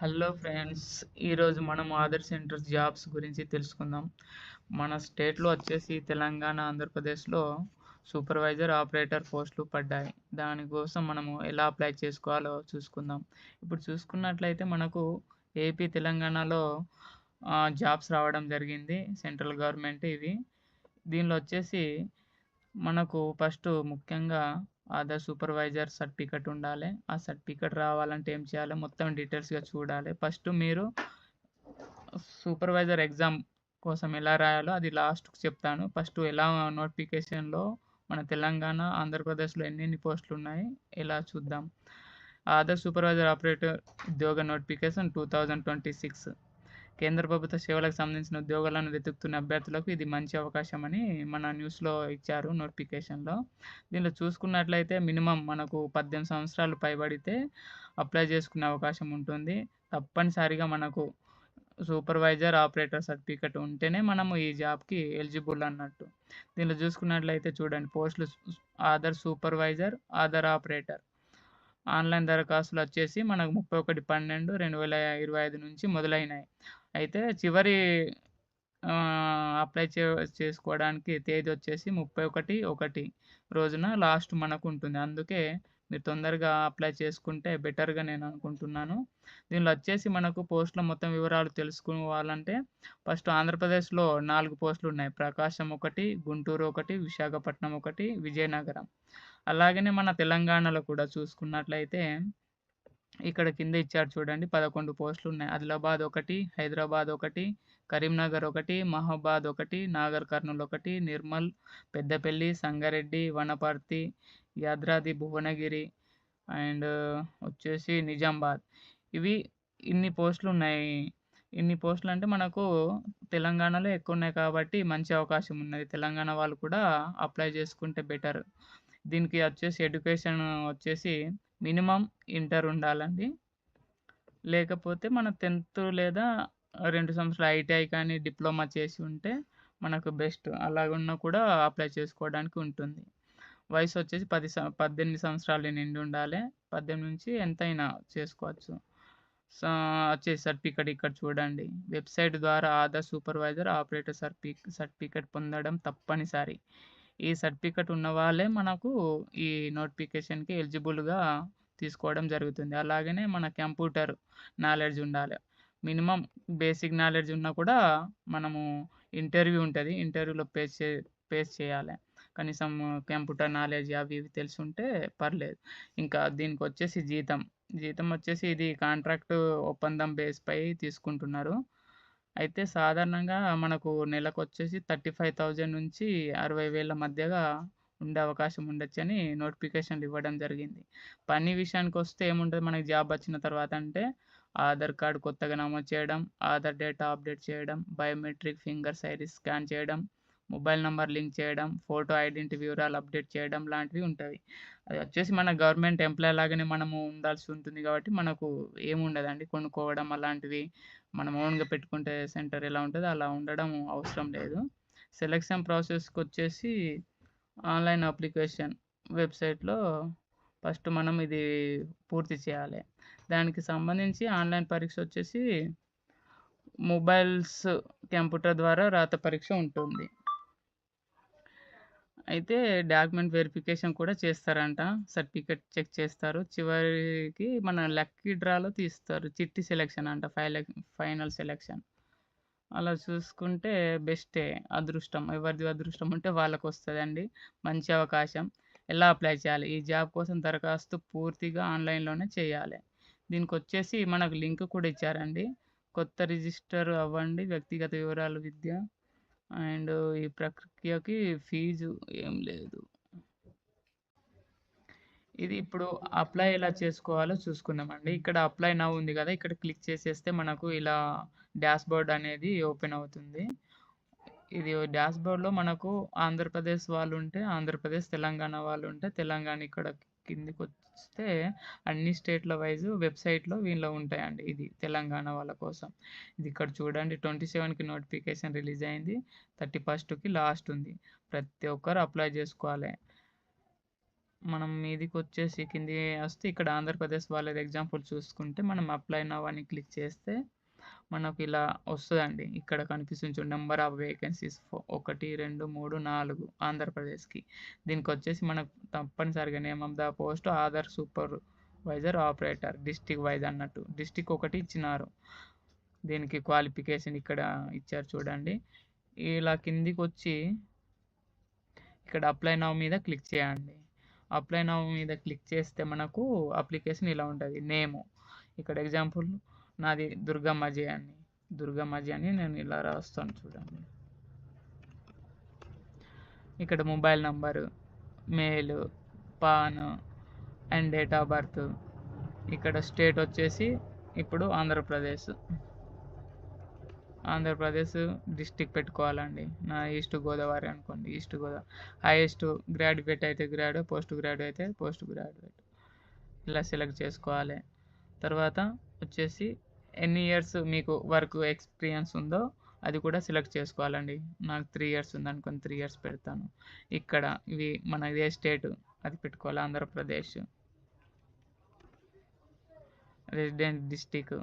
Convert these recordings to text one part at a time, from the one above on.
Hello friends ఈరోజు మనం Aadhaar centre jobs గురించి తెలుసుకుందాం. మన స్టేట్లో వచ్చేసి తెలంగాణ ఆంధ్రప్రదేశ్లో సూపర్వైజర్ ఆపరేటర్ పోస్టులు పడ్డాయి. దానికోసం మనము ఎలా అప్లై చేసుకోవాలో చూసుకుందాం. ఇప్పుడు చూసుకున్నట్లయితే మనకు ఏపీ తెలంగాణలో జాబ్స్ రావడం జరిగింది. సెంట్రల్ గవర్నమెంట్ ఇవి. దీనిలో వచ్చేసి మనకు ఫస్ట్ ముఖ్యంగా ఆధార్ సూపర్వైజర్ సర్టిఫికెట్ ఉండాలి. ఆ సర్టిఫికెట్ రావాలంటే ఏం చేయాలి? మొత్తం డీటెయిల్స్గా చూడాలి. ఫస్ట్ మీరు సూపర్వైజర్ ఎగ్జామ్ కోసం ఎలా రాయాలో అది లాస్ట్కి చెప్తాను. ఫస్ట్ ఎలా నోటిఫికేషన్లో మన తెలంగాణ ఆంధ్రప్రదేశ్లో ఎన్నెన్ని పోస్టులు ఉన్నాయి ఎలా చూద్దాం. అదర్ సూపర్వైజర్ ఆపరేటర్ ఉద్యోగ notification two thousand twenty six. కేంద్ర ప్రభుత్వ సేవలకు సంబంధించిన ఉద్యోగాలను వెతుకుతున్న అభ్యర్థులకు ఇది మంచి అవకాశం అని మన న్యూస్లో ఇచ్చారు నోటిఫికేషన్లో. దీనిలో చూసుకున్నట్లయితే మినిమం మనకు పద్దెనిమిది సంవత్సరాలు పైబడితే అప్లై చేసుకునే అవకాశం ఉంటుంది. తప్పనిసరిగా మనకు సూపర్వైజర్ ఆపరేటర్ సర్టిఫికెట్ ఉంటేనే మనము ఈ జాబ్కి ఎలిజిబుల్ అన్నట్టు. దీనిలో చూసుకున్నట్లయితే చూడండి పోస్టులు Aadhaar supervisor Aadhaar operator. Online దరఖాస్తులు వచ్చేసి మనకు ముప్పై ఒకటి పన్నెండు రెండు వేల ఇరవై ఐదు నుంచి మొదలైనాయి. అయితే చివరి అప్లై చే చేసుకోవడానికి తేదీ వచ్చేసి ముప్పై ఒకటి ఒకటి రోజున లాస్ట్ మనకు ఉంటుంది అందుకే మీరు తొందరగా అప్లై చేసుకుంటే బెటర్గా నేను అనుకుంటున్నాను. దీనిలో వచ్చేసి మనకు పోస్టుల మొత్తం వివరాలు తెలుసుకోవాలంటే ఫస్ట్ ఆంధ్రప్రదేశ్లో నాలుగు పోస్టులు ఉన్నాయి. ప్రకాశం ఒకటి గుంటూరు ఒకటి విశాఖపట్నం ఒకటి విజయనగరం. అలాగనే మన తెలంగాణలో కూడా చూసుకున్నట్లయితే ఇక్కడ కింద ఇచ్చారు చూడండి. పదకొండు పోస్టులు ఉన్నాయి ఆదిలాబాద్ ఒకటి హైదరాబాద్ ఒకటి కరీంనగర్ ఒకటి మహాబాద్ ఒకటి నాగర్ కర్నూలు ఒకటి నిర్మల్ పెద్దపల్లి సంగారెడ్డి వనపర్తి యాద్రాది భువనగిరి అండ్ వచ్చేసి నిజామాబాద్. ఇవి ఇన్ని పోస్టులు ఉన్నాయి ఇన్ని పోస్టులు అంటే మనకు తెలంగాణలో ఎక్కువ ఉన్నాయి కాబట్టి మంచి అవకాశం ఉన్నది. తెలంగాణ వాళ్ళు కూడా అప్లై చేసుకుంటే బెటర్. దీనికి వచ్చేసి ఎడ్యుకేషన్ వచ్చేసి మినిమం ఇంటర్ ఉండాలండి. లేకపోతే మన టెన్త్ లేదా రెండు సంవత్సరాలు ఐటీఐ కానీ డిప్లొమా చేసి ఉంటే మనకు బెస్ట్. అలాగున్నా కూడా అప్లై చేసుకోవడానికి ఉంటుంది. వయసు వచ్చేసి పది పద్దెనిమిది సంవత్సరాలు నిండి ఉండాలి. పద్దెనిమిది నుంచి ఎంతైనా చేసుకోవచ్చు. వచ్చేసి సర్టిఫికెట్ ఇక్కడ చూడండి. వెబ్సైట్ ద్వారా ఆధార్ సూపర్వైజర్ ఆపరేటర్ సర్టిఫి సర్టిఫికెట్ పొందడం తప్పనిసరి. ఈ సర్టిఫికెట్ ఉన్న వాళ్ళే మనకు ఈ నోటిఫికేషన్కి ఎలిజిబుల్గా తీసుకోవడం జరుగుతుంది. అలాగనే మన కంప్యూటర్ నాలెడ్జ్ ఉండాలి. మినిమం బేసిక్ నాలెడ్జ్ ఉన్నా కూడా మనము ఇంటర్వ్యూ ఉంటుంది. ఇంటర్వ్యూలో పేస్ చే పేస్ చేయాలి. కనీసం కంప్యూటర్ నాలెడ్జ్ అవి ఇవి తెలిసి ఉంటే పర్లేదు. ఇంకా దీనికి వచ్చేసి జీతం. జీతం వచ్చేసి ఇది కాంట్రాక్ట్ ఒప్పందం బేస్పై తీసుకుంటున్నారు. అయితే సాధారణంగా మనకు నెలకు వచ్చేసి థర్టీ ఫైవ్ థౌజండ్ నుంచి అరవై వేల మధ్యగా ఉండే అవకాశం ఉండొచ్చని నోటిఫికేషన్లు ఇవ్వడం జరిగింది. పని విషయానికి వస్తే ఏముంటుంది? మనకి జాబ్ వచ్చిన తర్వాత అంటే ఆధార్ కార్డు కొత్తగా నమోదు చేయడం ఆధార్ డేటా అప్డేట్ చేయడం బయోమెట్రిక్ ఫింగర్ సైజ్ స్కాన్ చేయడం మొబైల్ నెంబర్ లింక్ చేయడం ఫోటో ఐడెంటిటీ వివరాలు అప్డేట్ చేయడం లాంటివి ఉంటాయి అది వచ్చేసి మన గవర్నమెంట్ ఎంప్లాయ్ లాగానే మనము ఉండాల్సి ఉంటుంది కాబట్టి మనకు ఏముండదండి కొనుక్కోవడం అలాంటివి మనం ఓన్గా పెట్టుకుంటే సెంటర్ ఎలా ఉంటుందో అలా ఉండడం అవసరం లేదు. సెలక్షన్ ప్రాసెస్కి వచ్చేసి ఆన్లైన్ అప్లికేషన్ వెబ్సైట్లో ఫస్ట్ మనం ఇది పూర్తి చేయాలి. దానికి సంబంధించి ఆన్లైన్ పరీక్ష వచ్చేసి మొబైల్స్ కంప్యూటర్ ద్వారా రాత పరీక్ష ఉంటుంది. అయితే డాక్యుమెంట్ వెరిఫికేషన్ కూడా చేస్తారంట. సర్టిఫికెట్ చెక్ చేస్తారు. చివరికి మన లక్కీ డ్రాలో తీస్తారు. చిట్టి సెలెక్షన్ అంట. File final selection. అలా చూసుకుంటే బెస్టే. అదృష్టం. ఎవరిది అదృష్టం ఉంటే వాళ్ళకు వస్తుందండి మంచి అవకాశం. ఎలా అప్లై చేయాలి? ఈ జాబ్ కోసం దరఖాస్తు పూర్తిగా ఆన్లైన్లోనే చేయాలి. దీనికి వచ్చేసి మనకు లింక్ కూడా ఇచ్చారండి. కొత్త రిజిస్టర్ అవ్వండి. వ్యక్తిగత వివరాలు విద్య అండ్ ఈ ప్రక్రియకి ఫీజు ఏం లేదు. ఇది ఇప్పుడు అప్లై ఎలా చేసుకోవాలో చూసుకుందామండి. ఇక్కడ అప్లై నవ్ ఉంది కదా ఇక్కడ క్లిక్ చేసేస్తే మనకు ఇలా డాష్ బోర్డ్ అనేది ఓపెన్ అవుతుంది. ఇది డాష్ బోర్డ్లో మనకు ఆంధ్రప్రదేశ్ వాళ్ళు ఉంటే ఆంధ్రప్రదేశ్ తెలంగాణ వాళ్ళు ఉంటే తెలంగాణ ఇక్కడ కిందికి వస్తే అన్ని స్టేట్ల వైజ్ వెబ్సైట్లో వీళ్ళు ఉంటాయండి. ఇది తెలంగాణ వాళ్ళ కోసం. ఇది ఇక్కడ చూడండి ట్వంటీ సెవెన్కి నోటిఫికేషన్ రిలీజ్ అయింది. థర్టీ ఫస్ట్కి లాస్ట్ ఉంది. ప్రతి ఒక్కరు అప్లై చేసుకోవాలి. మనం మీదికి వచ్చేసి కింది వస్తే ఇక్కడ ఆంధ్రప్రదేశ్ వాళ్ళది ఎగ్జాంపుల్ చూసుకుంటే మనం అప్లై నవ్ అని క్లిక్ చేస్తే మనకు ఇలా వస్తుందండి. ఇక్కడ కనిపిస్తుంది నెంబర్ ఆఫ్ వేకెన్సీస్ ఒకటి రెండు మూడు నాలుగు ఆంధ్రప్రదేశ్కి. దీనికి వచ్చేసి మనకు తప్పనిసరిగా name of the post Aadhaar supervisor operator district wise అన్నట్టు. డిస్టిక్ ఒకటి ఇచ్చినారు. దీనికి క్వాలిఫికేషన్ ఇక్కడ ఇచ్చారు చూడండి. ఇలా కిందికి వచ్చి ఇక్కడ అప్లై నవ్ మీద క్లిక్ చేయండి. అప్లై నవ్ మీద క్లిక్ చేస్తే మనకు అప్లికేషన్ ఇలా ఉంటుంది. నేము. ఇక్కడ ఎగ్జాంపుల్ నాది దుర్గమ్మజీ అని. దుర్గమ్మజీ అని నేను ఇలా రాస్తాను చూడండి. ఇక్కడ mobile number mail PAN and date of birth. ఇక్కడ స్టేట్ వచ్చేసి ఇప్పుడు ఆంధ్రప్రదేశ్. ఆంధ్రప్రదేశ్ డిస్టిక్ పెట్టుకోవాలండి. నా ఈస్ట్ గోదావరి అనుకోండి. ఈస్ట్ గోదావరి హైయెస్ట్ గ్రాడ్యుయేట్ అయితే గ్రాడ్ పోస్ట్ గ్రాడ్యుయేట్ అయితే పోస్ట్ గ్రాడ్యుయేట్. ఇలా సెలెక్ట్ చేసుకోవాలి. తర్వాత వచ్చేసి ఎన్ని ఇయర్స్ మీకు వర్క్ ఎక్స్పీరియన్స్ ఉందో అది కూడా సెలెక్ట్ చేసుకోవాలండి. నాకు త్రీ ఇయర్స్ ఉంది త్రీ ఇయర్స్ పెడతాను. ఇక్కడ ఇవి మన ఏ స్టేట్ అది పెట్టుకోవాలి Andhra Pradesh? Resident district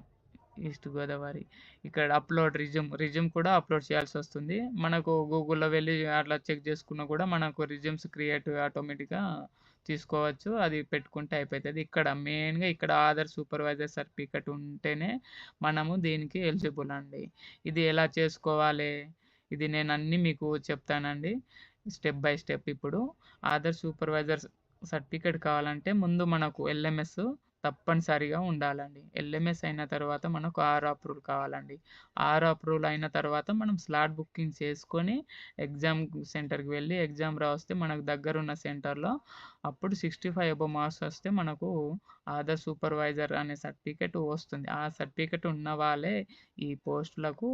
east Godavari. ఇక్కడ అప్లోడ్ రిజ్యూమ్ రిజ్యూమ్ కూడా అప్లోడ్ చేయాల్సి వస్తుంది. మనకు గూగుల్లో వెళ్ళి అట్లా చెక్ చేసుకున్నా కూడా మనకు రిజ్యూమ్స్ క్రియేట్ ఆటోమేటిక్గా తీసుకోవచ్చు. అది పెట్టుకుంటే అయిపోతుంది ఇక్కడ మెయిన్గా ఇక్కడ ఆధార్ సూపర్వైజర్ సర్టిఫికెట్ ఉంటేనే మనము దీనికి ఎలిజిబుల్ అండి. ఇది ఎలా చేసుకోవాలి? ఇది నేను అన్నీ మీకు చెప్తానండి. స్టెప్ బై స్టెప్ ఇప్పుడు. ఆధార్ సూపర్వైజర్ సర్టిఫికేట్ కావాలంటే ముందు మనకు ఎల్ఎంఎస్ తప్పనిసరిగా ఉండాలండి. ఎల్ఎంఎస్ అయిన తర్వాత మనకు ఆర్ అప్రూవల్ కావాలండి. ఆర్ అప్రూవల్ అయిన తర్వాత మనం స్లాట్ బుకింగ్ చేసుకొని ఎగ్జామ్ సెంటర్కి వెళ్ళి ఎగ్జామ్ రాస్తే మనకు దగ్గర ఉన్న సెంటర్లో అప్పుడు సిక్స్టీ ఫైవ్ అబో మార్క్స్ వస్తే మనకు ఆధార్ సూపర్వైజర్ అనే సర్టిఫికెట్ వస్తుంది. ఆ సర్టిఫికెట్ ఉన్న వాళ్ళే ఈ పోస్టులకు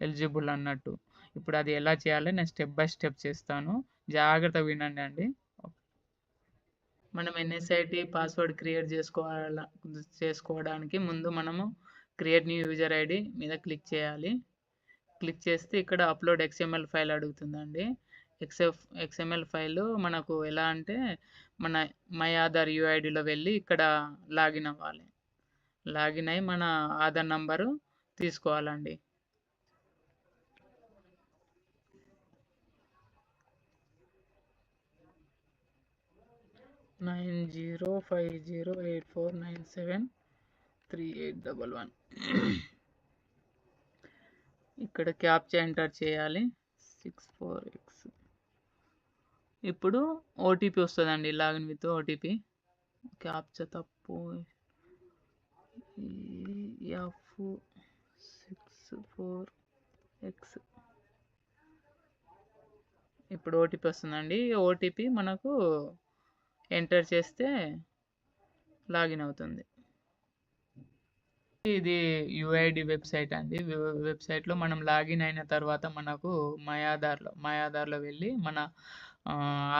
ఎలిజిబుల్ అన్నట్టు. ఇప్పుడు అది ఎలా చేయాలో నేను స్టెప్ బై స్టెప్ చేస్తాను. జాగ్రత్తగా వినండి అండి. మనం ఎన్ఎస్ఐటి పాస్వర్డ్ క్రియేట్ చేసుకోవాల చేసుకోవడానికి ముందు మనము క్రియేట్ న్యూ యూజర్ ఐడి మీద క్లిక్ చేయాలి. క్లిక్ చేస్తే ఇక్కడ అప్లోడ్ ఎక్స్ఎంఎల్ ఫైల్ అడుగుతుందండి. ఎక్స్ఎఫ్ ఎక్స్ఎంఎల్ ఫైల్ మనకు ఎలా అంటే మన మై ఆధార్ యూఐడిలో వెళ్ళి ఇక్కడ లాగిన్ అవ్వాలి. లాగిన్ అయి మన ఆధార్ నంబరు తీసుకోవాలండి. Nine zero five zero eight four nine seven three eight double one. ఇక్కడ క్యాప్చా ఎంటర్ చేయాలి. Six four X. ఇప్పుడు ఓటీపీ వస్తుందండి లాగిన్ విత్ ఓటీపీ. క్యాప్చా తప్పు. F six four X. ఇప్పుడు ఓటీపీ వస్తుందండి. ఓటీపీ మనకు ఎంటర్ చేస్తే లాగిన్ అవుతుంది. ఇది యుఐడి వెబ్సైట్ అండి. వెబ్సైట్లో మనం లాగిన్ అయిన తర్వాత మనకు మై ఆధార్లో మై ఆధార్లో వెళ్ళి మన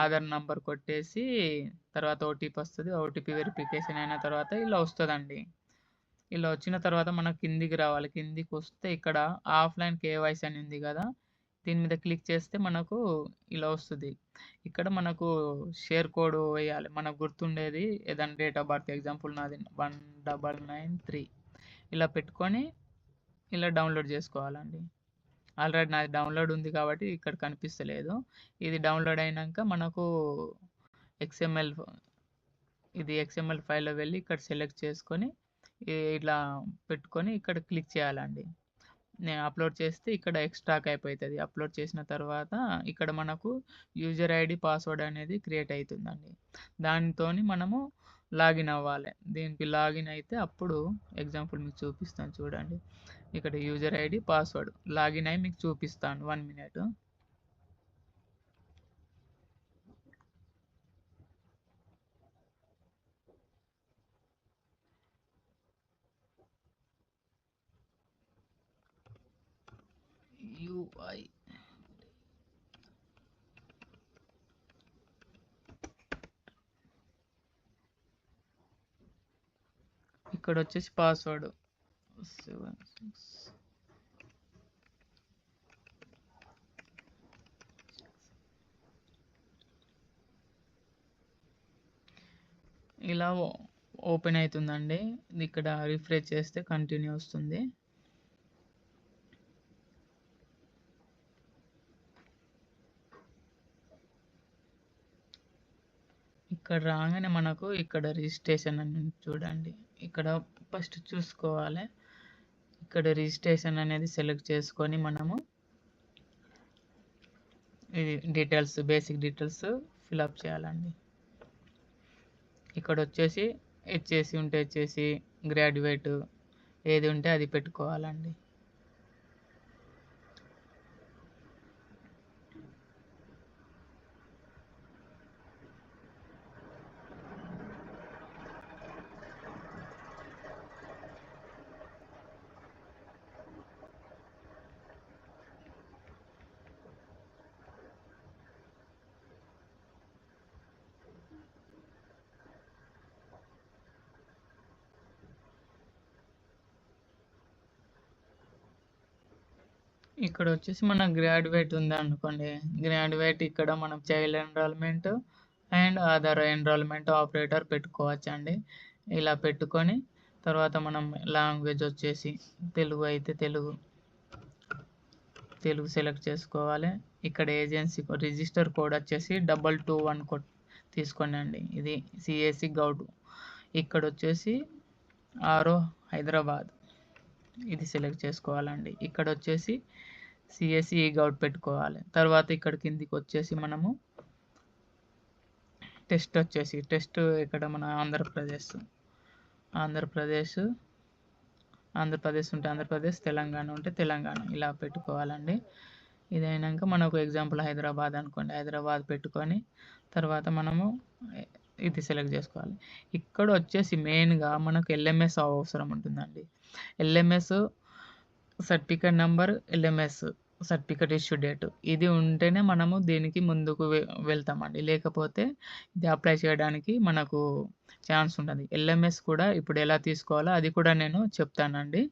ఆధార్ నంబర్ కొట్టేసి తర్వాత ఓటీపీ వస్తుంది. ఓటీపీ వెరిఫికేషన్ అయిన తర్వాత ఇలా వస్తుందండి. ఇలా వచ్చిన తర్వాత మనకు కిందికి రావాలి. కిందికి వస్తే ఇక్కడ ఆఫ్లైన్ కేవైసీ అని ఉంది కదా దీని మీద క్లిక్ చేస్తే మనకు ఇలా వస్తుంది. ఇక్కడ మనకు షేర్ కోడ్ వేయాలి. మనకు గుర్తుండేది ఏదైనా డేట్ ఆఫ్ బర్త్ ఎగ్జాంపుల్ నాది వన్ డబల్ నైన్ త్రీ. ఇలా పెట్టుకొని ఇలా డౌన్లోడ్ చేసుకోవాలండి. ఆల్రెడీ నాది డౌన్లోడ్ ఉంది కాబట్టి ఇక్కడ కనిపిస్తలేదు. ఇది డౌన్లోడ్ అయినాక మనకు ఎక్స్ఎంఎల్ ఇది ఎక్స్ఎంఎల్ ఫైల్లో వెళ్ళి ఇక్కడ సెలెక్ట్ చేసుకొని ఇట్లా పెట్టుకొని ఇక్కడ క్లిక్ చేయాలండి. నేను అప్లోడ్ చేస్తే ఇక్కడ ఎక్స్ట్రాక్ అయిపోతుంది అప్లోడ్ చేసిన తర్వాత ఇక్కడ మనకు యూజర్ ఐడి పాస్వర్డ్ అనేది క్రియేట్ అవుతుందండి దానితో మనము లాగిన్ అవ్వాలి. దీనికి లాగిన్ అయితే అప్పుడు ఎగ్జాంపుల్ మీకు చూపిస్తాను చూడండి. ఇక్కడ యూజర్ ఐడి పాస్వర్డ్ లాగిన్ అయి మీకు చూపిస్తాను. One minute. యూఐ ఇక్కడ వచ్చేసి పాస్వర్డ్ సెవెన్ సిక్స్ ఇలా ఓపెన్ అవుతుందండి. ఇక్కడ రిఫ్రెష్ చేస్తే కంటిన్యూ వస్తుంది. ఇక్కడ రాగానే మనకు ఇక్కడ రిజిస్ట్రేషన్ అని చూడండి. ఇక్కడ ఫస్ట్ చూసుకోవాలి. ఇక్కడ రిజిస్ట్రేషన్ అనేది సెలెక్ట్ చేసుకొని మనము ఇది డీటెయిల్స్ బేసిక్ డీటెయిల్స్ ఫిలప్ చేయాలండి. ఇక్కడ వచ్చేసి హెచ్చేసి ఉంటే హెచ్చేసి గ్రాడ్యుయేట్ ఏది ఉంటే అది పెట్టుకోవాలండి. ఇక్కడ వచ్చేసి మన గ్రాడ్యుయేట్ ఉంది అనుకోండి గ్రాడ్యుయేట్ ఇక్కడ మనం child enrolment and Aadhaar enrolment operator పెట్టుకోవచ్చు అండి ఇలా పెట్టుకొని తర్వాత మనం లాంగ్వేజ్ వచ్చేసి తెలుగు అయితే తెలుగు తెలుగు సెలెక్ట్ చేసుకోవాలి. ఇక్కడ ఏజెన్సీ రిజిస్టర్ కోడ్ వచ్చేసి డబల్ టూ వన్ కొట్ తీసుకోండి అండి ఇది సిఎస్సి గౌడ్. ఇక్కడ వచ్చేసి ఆరో హైదరాబాద్. ఇది సెలెక్ట్ చేసుకోవాలండి. ఇక్కడ వచ్చేసి సిఎస్సి గౌట్ పెట్టుకోవాలి. తర్వాత ఇక్కడ కిందికి వచ్చేసి మనము టెస్ట్ వచ్చేసి టెస్ట్ ఇక్కడ మన ఆంధ్రప్రదేశ్ ఆంధ్రప్రదేశ్ ఆంధ్రప్రదేశ్ ఉంటే ఆంధ్రప్రదేశ్ తెలంగాణ ఉంటే తెలంగాణ ఇలా పెట్టుకోవాలండి. ఇది అయినాక మనకు ఎగ్జాంపుల్ హైదరాబాద్ అనుకోండి. హైదరాబాద్ పెట్టుకొని తర్వాత మనము ఇది సెలెక్ట్ చేసుకోవాలి. ఇక్కడ వచ్చేసి మెయిన్గా మనకు ఎల్ఎంఎస్ అవసరం ఉంటుందండి. LMS certificate number LMS certificate issue date ఇది ఉంటేనే మనము దీనికి ముందుకు వెళ్తామండి. లేకపోతే ఇది అప్లై చేయడానికి మనకు ఛాన్స్ ఉంటుంది ఎల్ఎంఎస్ కూడా ఇప్పుడు ఎలా తీసుకోవాలో అది కూడా నేను చెప్తానండి.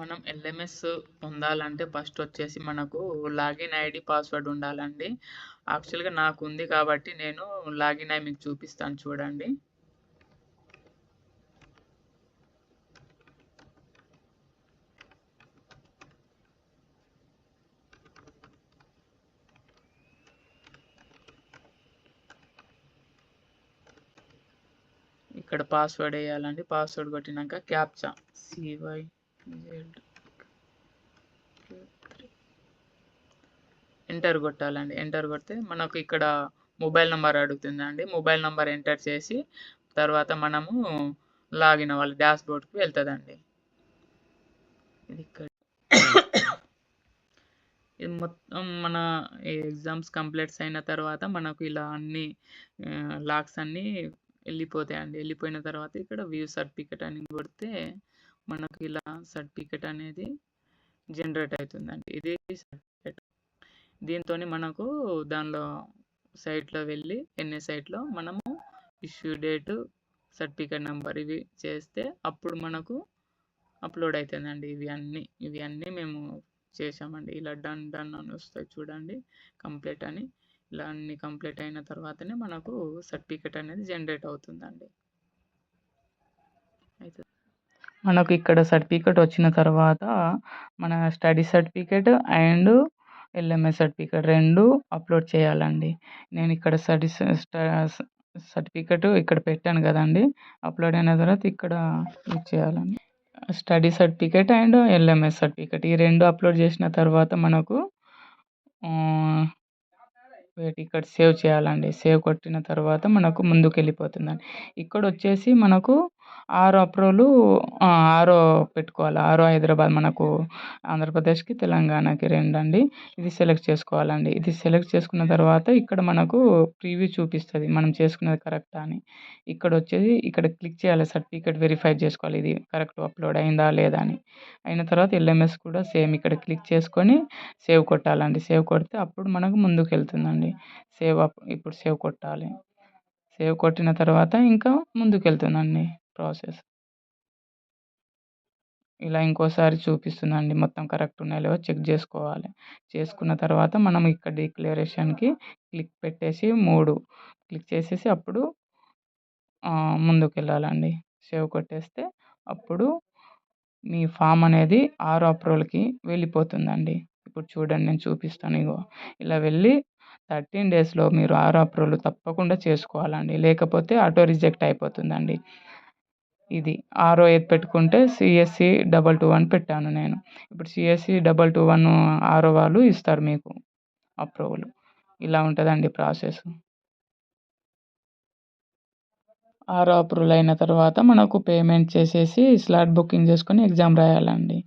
మనం ఎల్ఎంఎస్ పొందాలంటే ఫస్ట్ వచ్చేసి మనకు లాగిన్ ఐడి పాస్వర్డ్ ఉండాలండి. యాక్చువల్గా నాకు ఉంది కాబట్టి నేను లాగిన్ అయి మీకు చూపిస్తాను చూడండి. ఇక్కడ పాస్వర్డ్ వేయాలండి. పాస్వర్డ్ కొట్టినాక క్యాప్చా సివై ఎంటర్ కొట్టాలండి. ఎంటర్ కొడితే మనకు ఇక్కడ మొబైల్ నెంబర్ అడుగుతుందండి. మొబైల్ నెంబర్ ఎంటర్ చేసి తర్వాత మనము లాగిన్ అవ్వాలి. డాష్ బోర్డ్కి వెళ్తుందండి. ఇది ఇక్కడ. ఇది మొత్తం మన ఎగ్జామ్స్ కంప్లీట్స్ అయిన తర్వాత మనకు ఇలా అన్ని లాక్స్ అన్నీ వెళ్ళిపోతాయండి. వెళ్ళిపోయిన తర్వాత ఇక్కడ వ్యూ సర్టిఫికెట్ అని కొడితే మనకు ఇలా సర్టిఫికెట్ అనేది జనరేట్ అవుతుందండి. ఇది సర్టిఫికెట్. దీంతో మనకు దానిలో సైట్లో వెళ్ళి ఎన్ఏ సైట్లో మనము ఇష్యూ డేటు సర్టిఫికెట్ నెంబర్ ఇవి చేస్తే అప్పుడు మనకు అప్లోడ్ అవుతుందండి. ఇవి అన్నీ ఇవి అన్నీ మేము చేసామండి ఇలా డన్ డన్ అని వస్తాయి చూడండి. కంప్లీట్ అని. ఇలా అన్ని కంప్లీట్ అయిన తర్వాతనే మనకు సర్టిఫికెట్ అనేది జనరేట్ అవుతుందండి. అయితే మనకు ఇక్కడ సర్టిఫికెట్ వచ్చిన తర్వాత మన study certificate and LMS certificate రెండు అప్లోడ్ చేయాలండి. నేను ఇక్కడ స్టడీ సర్టిఫికెట్ ఇక్కడ పెట్టాను కదండి. అప్లోడ్ అయిన తర్వాత ఇక్కడ చేయాలండి. Study certificate and LMS certificate ఈ రెండు అప్లోడ్ చేసిన తర్వాత మనకు ఇక్కడ సేవ్ చేయాలండి. సేవ్ కొట్టిన తర్వాత మనకు ముందుకు వెళ్ళిపోతుందండి ఇక్కడ వచ్చేసి మనకు ఆరో అప్రూవల్ ఆరో పెట్టుకోవాలి. ఆరో హైదరాబాద్ మనకు ఆంధ్రప్రదేశ్కి తెలంగాణకి రెండండి. ఇది సెలెక్ట్ చేసుకోవాలండి. ఇది సెలెక్ట్ చేసుకున్న తర్వాత ఇక్కడ మనకు ప్రీవ్యూ చూపిస్తుంది. మనం చేసుకున్నది కరెక్టా అని. ఇక్కడ వచ్చేది ఇక్కడ క్లిక్ చేయాలి సర్టిఫికేట్ వెరిఫై చేసుకోవాలి. ఇది కరెక్ట్ అప్లోడ్ అయిందా లేదా అని. అయిన తర్వాత ఎల్ఎంఎస్ కూడా సేమ్ ఇక్కడ క్లిక్ చేసుకొని సేవ్ కొట్టాలండి. సేవ్ కొడితే అప్పుడు మనకు ముందుకు వెళ్తుందండి సేవ్ అప్ ఇప్పుడు సేవ్ కొట్టాలి. సేవ్ కొట్టిన తర్వాత ఇంకా ముందుకు వెళ్తుందండి ప్రాసెస్. ఇలా ఇంకోసారి చూపిస్తుందండి. మొత్తం కరెక్ట్ ఉన్నాయో లేవో చెక్ చేసుకోవాలి. చేసుకున్న తర్వాత మనం ఇక్కడ డిక్లరేషన్కి క్లిక్ పెట్టేసి మూడు క్లిక్ చేసేసి అప్పుడు ముందుకు వెళ్ళాలండి సేవ్ కొట్టేస్తే అప్పుడు మీ ఫామ్ అనేది ఆరు అప్రూవల్కి వెళ్ళిపోతుందండి. ఇప్పుడు చూడండి నేను చూపిస్తాను ఇగో. ఇలా వెళ్ళి థర్టీన్ డేస్లో మీరు ఆరు అప్రూవల్ తప్పకుండా చేసుకోవాలండి. లేకపోతే ఆటో రిజెక్ట్ అయిపోతుందండి. ఇది ఆరో ఏది పెట్టుకుంటే సిఎస్సి డబల్ టూ వన్ పెట్టాను నేను. ఇప్పుడు సిఎస్సి డబల్ టూ వన్ ఆరో వాళ్ళు ఇస్తారు మీకు అప్రూవల్ ఇలా ఉంటుందండి ప్రాసెస్ ఆరో అప్రూవల్ అయిన తర్వాత మనకు పేమెంట్ చేసేసి స్లాట్ బుకింగ్ చేసుకొని ఎగ్జామ్ రాయాలండి.